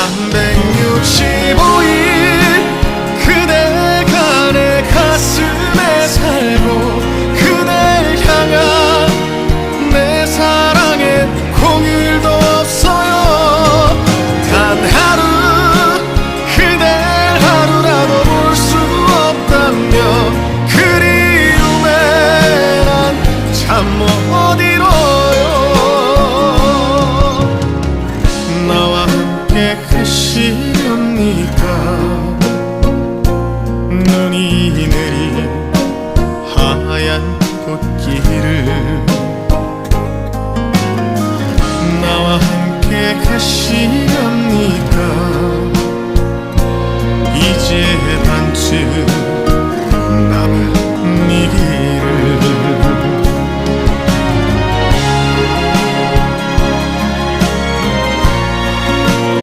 365일 눈이 내린 하얀 꽃길을